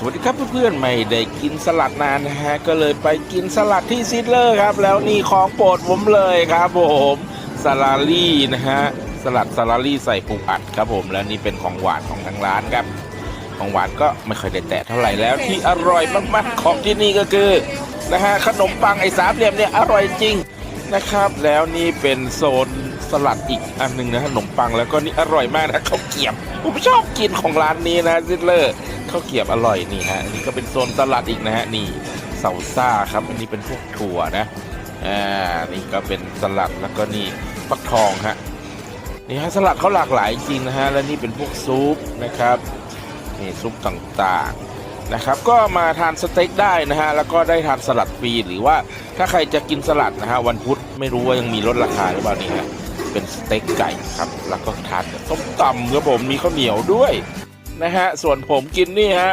สวัสดีครับเพื่อนๆไม่ได้กินสลัดนานนะฮะก็เลยไปกินสลัดที่ซิดเลอร์ครับ แล้วนี่ของโปรดผมเลยครับผมสลาลี่นะฮะสลัดสลาลี่ใส่ปูอัดครับผมแล้วนี่เป็นของหวานของทางร้านครับ ของหวานก็ไม่ค่อยได้แตะเท่าไหร่แล้วที่อร่อยมากๆของที่นี่ก็คือนะฮะขนมปังไอ้สามเหลี่ยมเนี่ยอร่อยจริงนะครับ แล้วนี่เป็นโซนสลัดอีกอันหนึ่งนะขนมปังแล้วก็นี่อร่อยมากนะข้าวเกรียบผมชอบกินของร้านนี้นะซิดเลอร์ ข้าวเกียบอร่อยนี่ฮะอันนี่ก็เป็นโซนสลัดอีกนะฮะนี่เซาซ่าครับ อันนี้เป็นพวกถั่วนะอ่านี่ก็เป็นสลัดแล้วก็นี่ฟักทองฮะนี่ฮะสลัดเขาหลากหลายจริงนะฮะแล้วนี่เป็นพวกซุปนะครับนี่ซุปต่างๆนะครับ ก็มาทานสเต็กได้นะฮะแล้วก็ได้ทานสลัดฟรีหรือว่าถ้าใครจะกินสลัดนะฮะวันพุธไม่รู้ว่ายังมีลดราคาหรือเปล่านี่ฮะเป็นสเต็กไก่ครับ แล้วก็ทานกับส้มตำครับผมมีข้าวเหนียวด้วย นะฮะส่วนผมกินนี่ฮะ